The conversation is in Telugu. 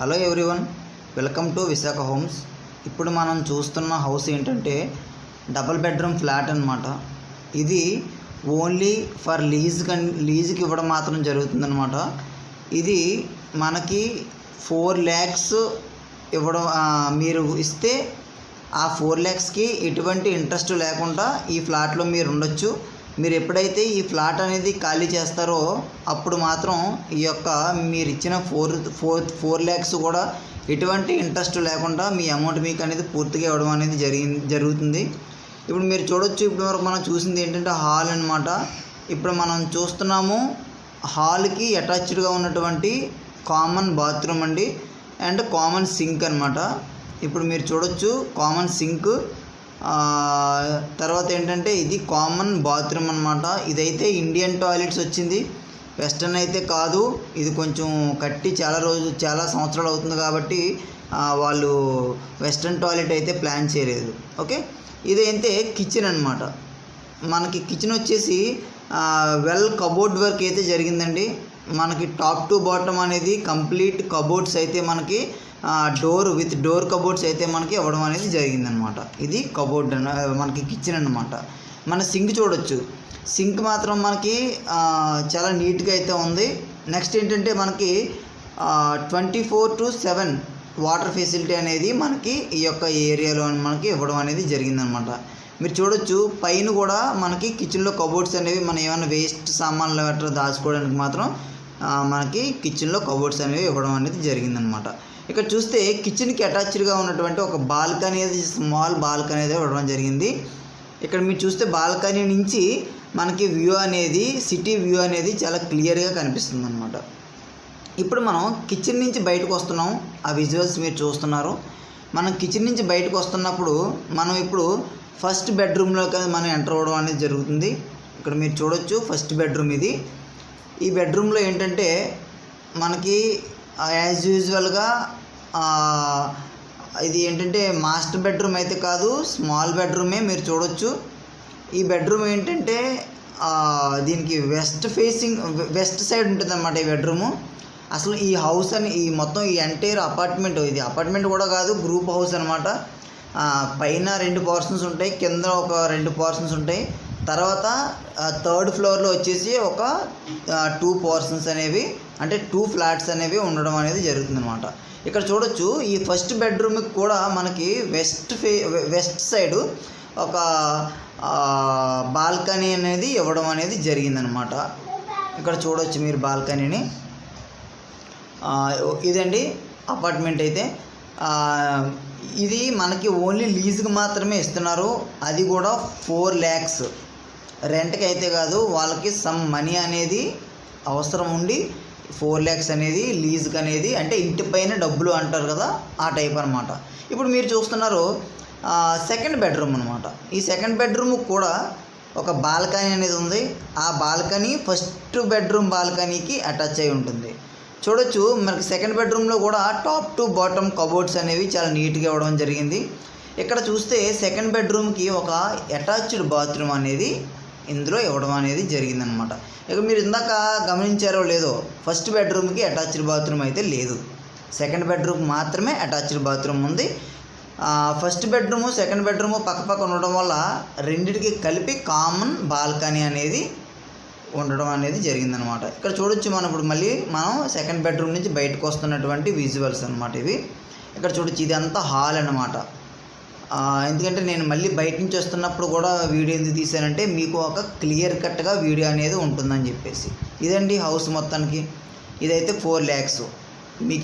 Hello everyone welcome to Visakha homes. ఇప్పుడు మనం చూస్తున్న హౌస్ ఏంటంటే డబుల్ బెడ్రూమ్ ఫ్లాట్ అనమాట ఇది ఓన్లీ ఫర్ లీజ్ కన్ లీజ్కి ఇవ్వడం మాత్రం జరుగుతుందనమాట ఇది మనకి ఫోర్ ల్యాక్స్ ఇవ్వడం మీరు ఇస్తే ఆ ఫోర్ ల్యాక్స్కి ఎటువంటి ఇంట్రెస్ట్ లేకుండా ఈ ఫ్లాట్లో మీరు ఉండొచ్చు. మీరు ఎప్పుడైతే ఈ ఫ్లాట్ అనేది ఖాళీ చేస్తారో అప్పుడు మాత్రం ఈ యొక్క మీరు ఇచ్చిన ఫోర్ ఫోర్ ఫోర్ ల్యాక్స్ కూడా ఎటువంటి ఇంట్రెస్ట్ లేకుండా మీ అమౌంట్ మీకు అనేది పూర్తిగా ఇవ్వడం అనేది జరిగింది జరుగుతుంది. ఇప్పుడు మీరు చూడొచ్చు ఇప్పుడు వరకు మనం చూసింది ఏంటంటే హాల్ అన్నమాట. ఇప్పుడు మనం చూస్తున్నాము హాల్కి అటాచ్డ్గా ఉన్నటువంటి కామన్ బాత్రూమ్ అండి. అండ్ కామన్ సింక్ అన్నమాట. ఇప్పుడు మీరు చూడొచ్చు కామన్ సింక్ తర్వాత ఏంటంటే ఇది కామన్ బాత్రూమ్ అనమాట ఇదైతే ఇండియన్ టాయిలెట్స్ వచ్చింది. వెస్టర్న్ అయితే కాదు. ఇది కొంచెం కట్టి చాలా రోజు చాలా సంవత్సరాలు అవుతుంది కాబట్టి వాళ్ళు వెస్టర్న్ టాయిలెట్ అయితే ప్లాన్ చేయలేదు. ఓకే ఇదైతే కిచెన్ అనమాట మనకి కిచెన్ వచ్చేసి వెల్ కబోర్డ్ వర్క్ అయితే జరిగిందండి. మనకి టాప్ టు బాటమ్ అనేది కంప్లీట్ కబోర్డ్స్ అయితే మనకి డోర్ విత్ డోర్ కబోర్డ్స్ అయితే మనకి ఇవ్వడం అనేది జరిగిందనమాట ఇది కబోర్డ్ మనకి కిచెన్ అనమాట మన సింక్ చూడొచ్చు. సింక్ మాత్రం మనకి చాలా నీట్గా అయితే ఉంది. నెక్స్ట్ ఏంటంటే మనకి twenty four to seven water facility అనేది మనకి ఈ యొక్క ఏరియాలో మనకి ఇవ్వడం అనేది జరిగిందనమాట మీరు చూడొచ్చు పైన కూడా మనకి కిచెన్లో కబోర్డ్స్ అనేవి మనం ఏమైనా వేస్ట్ సామాన్లు గట్రా దాచుకోవడానికి మాత్రం మనకి కిచెన్లో కబోర్డ్స్ అనేవి ఇవ్వడం అనేది జరిగిందనమాట. ఇక్కడ చూస్తే కిచెన్కి అటాచ్డ్గా ఉన్నటువంటి ఒక బాల్కనీ అనేది స్మాల్ బాల్కనీ అనేది ఇవ్వడం జరిగింది. ఇక్కడ మీరు చూస్తే బాల్కనీ నుంచి మనకి వ్యూ అనేది సిటీ వ్యూ అనేది చాలా క్లియర్గా కనిపిస్తుంది అనమాట ఇప్పుడు మనం కిచెన్ నుంచి బయటకు వస్తున్నాం. ఆ విజువల్స్ మీరు చూస్తున్నారు. మనం కిచెన్ నుంచి బయటకు వస్తున్నప్పుడు మనం ఇప్పుడు ఫస్ట్ బెడ్రూమ్లోకి మనం ఎంటర్ అవ్వడం అనేది జరుగుతుంది. ఇక్కడ మీరు చూడొచ్చు ఫస్ట్ బెడ్రూమ్ ఇది. ఈ బెడ్రూమ్లో ఏంటంటే మనకి యాజ్ యూజువల్గా ఇది ఏంటంటే మాస్టర్ బెడ్రూమ్ అయితే కాదు స్మాల్ బెడ్రూమే మీరు చూడొచ్చు. ఈ బెడ్రూమ్ ఏంటంటే దీనికి వెస్ట్ ఫేసింగ్ వెస్ట్ సైడ్ ఉంటుంది అనమాట ఈ బెడ్రూము. అసలు ఈ హౌస్ అని ఈ మొత్తం ఈ ఎంటైర్ అపార్ట్మెంట్ ఇది అపార్ట్మెంట్ కూడా కాదు గ్రూప్ హౌస్ అనమాట పైన రెండు పోర్షన్స్ ఉంటాయి కింద ఒక రెండు పోర్షన్స్ ఉంటాయి. తర్వాత థర్డ్ ఫ్లోర్లో వచ్చేసి ఒక టూ పోర్షన్స్ అనేవి అంటే టూ ఫ్లాట్స్ అనేవి ఉండడం అనేది జరుగుతుందన్నమాట. ఇక్కడ చూడొచ్చు ఈ ఫస్ట్ బెడ్రూమ్కి కూడా మనకి వెస్ట్ ఫే వెస్ట్ సైడు ఒక బాల్కనీ అనేది ఇవ్వడం అనేది జరిగిందనమాట ఇక్కడ చూడొచ్చు మీరు బాల్కనీని. ఇదండి అపార్ట్మెంట్ అయితే. ఇది మనకి ఓన్లీ లీజుకి మాత్రమే ఇస్తున్నారు. అది కూడా ఫోర్ ల్యాక్స్. రెంట్కి అయితే కాదు వాళ్ళకి సమ్ మనీ అనేది అవసరం ఉండి ఫోర్ ల్యాక్స్ అనేది లీజ్కి అనేది అంటే ఇంటి పైన డబ్బులు అంటారు కదా ఆ టైప్ అనమాట ఇప్పుడు మీరు చూస్తున్నారు సెకండ్ బెడ్రూమ్ అనమాట ఈ సెకండ్ బెడ్రూమ్ కూడా ఒక బాల్కనీ అనేది ఉంది. ఆ బాల్కనీ ఫస్ట్ బెడ్రూమ్ బాల్కనీకి అటాచ్ అయి ఉంటుంది. చూడొచ్చు మనకి సెకండ్ బెడ్రూమ్లో కూడా టాప్ టు బాటమ్ కబోర్డ్స్ అనేవి చాలా నీట్గా ఇవ్వడం జరిగింది. ఇక్కడ చూస్తే సెకండ్ బెడ్రూమ్కి ఒక అటాచ్డ్ బాత్రూమ్ అనేది ఇందులో ఇవ్వడం అనేది జరిగిందనమాట ఇక మీరు ఇందాక గమనించారో లేదో ఫస్ట్ బెడ్రూమ్కి అటాచ్డ్ బాత్రూమ్ అయితే లేదు. సెకండ్ బెడ్రూమ్ మాత్రమే అటాచ్డ్ బాత్రూమ్ ఉంది. ఫస్ట్ బెడ్రూము సెకండ్ బెడ్రూము పక్కపక్క ఉండడం వల్ల రెండింటికి కలిపి కామన్ బాల్కనీ అనేది ఉండడం అనేది జరిగిందనమాట ఇక్కడ చూడొచ్చు మనం ఇప్పుడు మళ్ళీ మనం సెకండ్ బెడ్రూమ్ నుంచి బయటకు వస్తున్నటువంటి విజువల్స్ అనమాట ఇవి. ఇక్కడ చూడొచ్చు ఇది అంతా హాల్ అనమాట ఎందుకంటే నేను మళ్ళీ బయట నుంచి వస్తున్నప్పుడు కూడా వీడియో ఎందుకు తీశానంటే మీకు ఒక క్లియర్ కట్గా వీడియో అనేది ఉంటుందని చెప్పేసి. ఇదండి హౌస్ మొత్తానికి. ఇదైతే ఫోర్ ల్యాక్స్. మీకు